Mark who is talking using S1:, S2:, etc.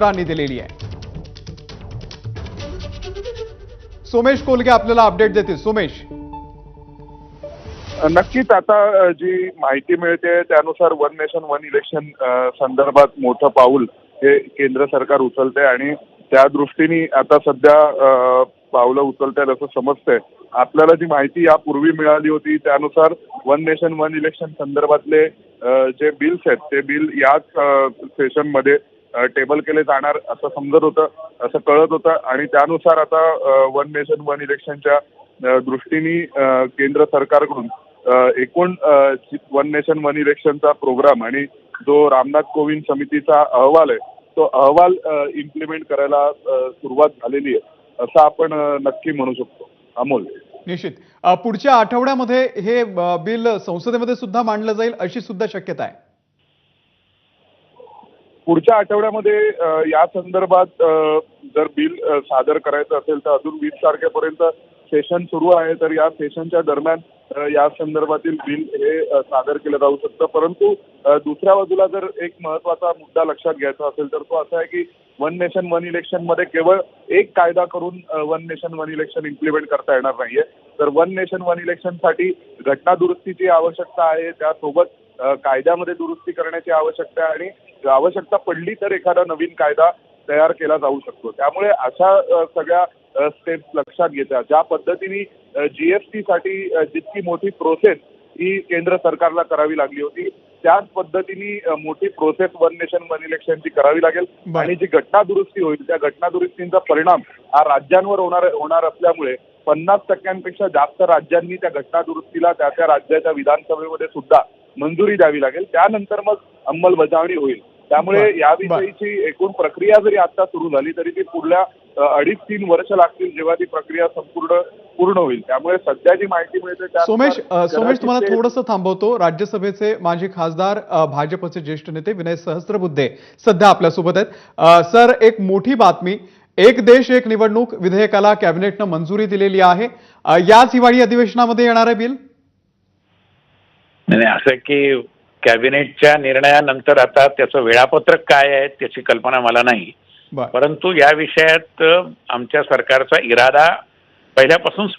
S1: सूत्रांनी दिलेली आहे. सोमेश कोलगे आपल्याला अपडेट देतील. सोमेश.
S2: नक्कीच आता जी माहिती मिळते त्यानुसार वन नेशन वन इलेक्शन संदर्भात मोठं पाऊल हे केंद्र सरकार उचलते आणि त्या दृष्टीने आता सध्या पावलं उचलत आहेत असं समजतंय. आपल्याला जी माहिती यापूर्वी मिळाली होती त्यानुसार वन नेशन वन इलेक्शन संदर्भातले जे बिल्स आहेत ते बिल याच सेशनमध्ये टेबल केले जाणार असं समजत होतं असं कळत होतं. आणि त्यानुसार आता वन नेशन वन इलेक्शनच्या दृष्टीने केंद्र सरकारकडून एकूण वन नेशन वन इलेक्शनचा प्रोग्राम आणि जो रामनाथ कोविंद समितीचा अहवाल आहे तो अहवाल इम्प्लिमेंट करायला सुरुवात झालेली आहे असं आपण नक्की म्हणू शकतो. अमोल.
S1: निश्चित. पुढच्या आठवड्यामध्ये हे बिल संसदेमध्ये सुद्धा मांडलं जाईल अशी सुद्धा शक्यता आहे.
S2: पुढच्या आठवड्यामध्ये या संदर्भात जर बिल सादर करायचं असेल तर अजून वीस तारखेपर्यंत सेशन सुरू आहे. तर या सेशनच्या दरम्यान या संदर्भातील बिल हे सादर केलं जाऊ शकतं. परंतु दुसऱ्या बाजूला जर एक महत्त्वाचा मुद्दा लक्षात घ्यायचा असेल तर तो असा आहे की वन नेशन वन इलेक्शनमध्ये केवळ एक कायदा करून one nation one election implement करता येणार नाहीये. तर वन नेशन वन इलेक्शनसाठी घटना दुरुस्तीची आवश्यकता आहे. त्यासोबत कायद्यामध्ये दुरुस्ती करण्याची आवश्यकता आहे आणि आवश्यकता पडली तर एखादा नवीन कायदा तयार केला जाऊ शकतो. त्यामुळे अशा सगळ्या स्टेप्स लक्षात घेत्या ज्या पद्धतीने जीएसटी साठी अ, जितकी मोठी प्रोसेस ही केंद्र सरकारला करावी लागली होती त्याच पद्धतीने मोठी प्रोसेस वन नेशन वन इलेक्शनची करावी लागेल. आणि जी घटना दुरुस्ती होईल त्या घटना दुरुस्तींचा परिणाम हा राज्यांवर होणार होणार असल्यामुळे पन्नास टक्क्यांपेक्षा जास्त राज्यांनी त्या घटना दुरुस्तीला त्या त्या राज्याच्या विधानसभेमध्ये सुद्धा मंजुरी द्यावी लागेल. त्यानंतर मग अंमलबजावणी होईल. त्यामुळे याविषयीची एकूण प्रक्रिया जरी आता सुरू झाली तरी ती पुढल्या अडीच तीन वर्ष लागतील जेव्हा ती प्रक्रिया संपूर्ण पूर्ण होईल. त्यामुळे सध्या जी माहिती मिळते
S1: सोमेश सोमेश तुम्हाला थोडंसं थांबवतो. राज्यसभेचे माजी खासदार भाजपचे ज्येष्ठ नेते विनय सहस्त्रबुद्धे सध्या आपल्यासोबत आहेत. सर एक मोठी बातमी. एक देश एक निवडणूक विधेयकाला कॅबिनेटनं मंजुरी दिलेली आहे. याच हिवाळी अधिवेशनामध्ये येणार बिल?
S3: नाही असं की कॅबिनेटच्या निर्णयानंतर आता त्याचं वेळापत्रक काय आहे त्याची कल्पना मला नाही. परंतु या विषयात आमच्या सरकारचा इरादा पहिल्यापासून